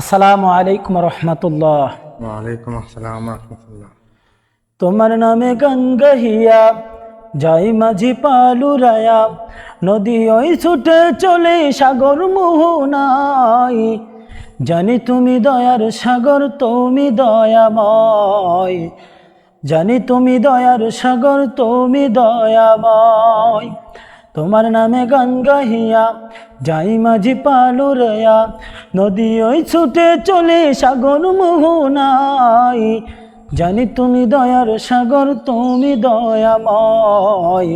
আসসালামু আলাইকুম রহমতুল্লাহ। ওয়ালাইকুম আসসালাম রহমতুল্লাহ। তোমার নামে গঙ্গহিয়া যাই মাঝি পালুরায়া নদী ওই ছুটে চলে সাগর মোহনাই জানি তুমি দয়ার সাগর তুমি দয়াময়। জানি তুমি দয়ার সাগর তুমি দয়াময়। তোমার নামে গান গাহিয়া যাই মাঝি পালুরয়া নদী ওই ছুটে চলে সাগর মোহনাই জানি তুমি দয়ার সাগর, তুমি দয়াময়।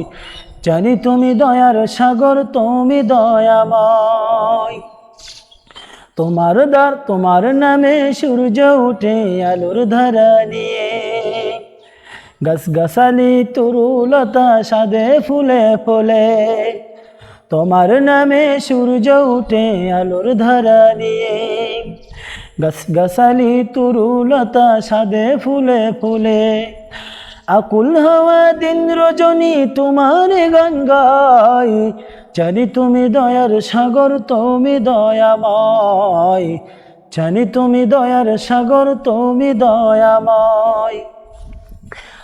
জানি তুমি দয়ার সাগর, তুমি দয়াময়। তোমার দ্বার, তোমার নামে সূর্য উঠে আলোর ধারা নিয়ে। গাছ গাছালি তরুলতা সাদে ফুলে ফলে। তোমার নামে সূর্য উঠে আলোর ধারা নিয়ে। গাছ গাছালি তরুলতা সাদে ফুলে ফুলে। আকুল হাওয়া দিন রজনী তোমার গঙ্গায়। জানি তুমি দয়ার সাগর, তুমি দয়াময়। জানি তুমি দয়ার সাগর, তুমি দয়াময়।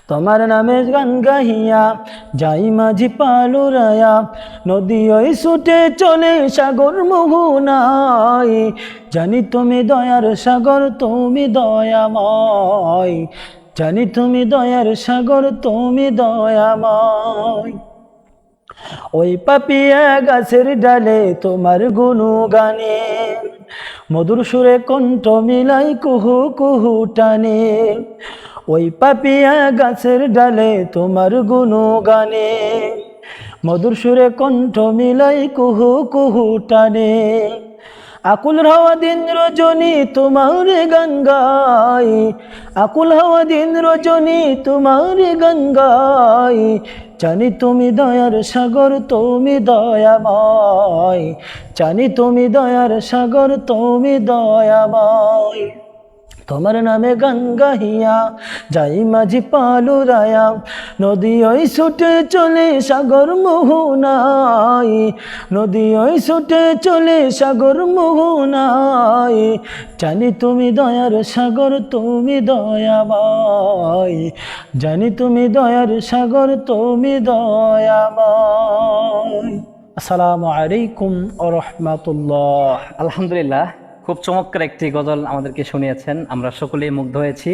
তোমার নামে গান গাহিয়া, যাই মাঝি পালুরায়া, নদী ওই ছুটে চলে সাগর মোহনাই জানি তুমি দয়ার সাগর, তুমি দয়াময়। জানি তুমি দয়ার সাগর, তুমি দয়াময়। ওই পাপিয়া গাছের ডালে তোমার গুনু গানে মধুর সুরে কণ্ঠ মিলাই কুহু কুহু টানে। ওই পাপিয়া গাছের ডালে তোমার গুনু গানে মধুর সুরে কণ্ঠ মিলাই কুহু কুহু টানে। আকুল হাওয়া দিন রজনী তোমার গঙ্গাই আকুল হাওয়া দিন রজনী তোমার গঙ্গাই জানি তুমি দয়ার সাগর, তুমি দয়াময়। জানি তুমি দয়ার সাগর, তুমি দয়াময়। তোমার নামে গঙ্গা হিয়া, যাই মাঝি পালুরায়া নদী ওই ছুটে চলে সাগর মোহনাই নদী ওই ছুটে চলে সাগর মোহনাই জানি তুমি দয়ার সাগর, তুমি দয়াময়। জানি তুমি দয়ার সাগর, তুমি দয়াময়। আসসালামু আলাইকুম ও রহমতুল্লাহ। আলহামদুলিল্লাহ। খুব চমৎকার একটি গজল আমাদেরকে শুনিয়েছেন। আমরা সকলেই মুগ্ধ হয়েছি।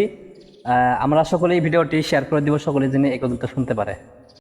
আমরা সকলেই ভিডিওটি শেয়ার করে দিব সকলে যিনি এই গজলটা শুনতে পারে।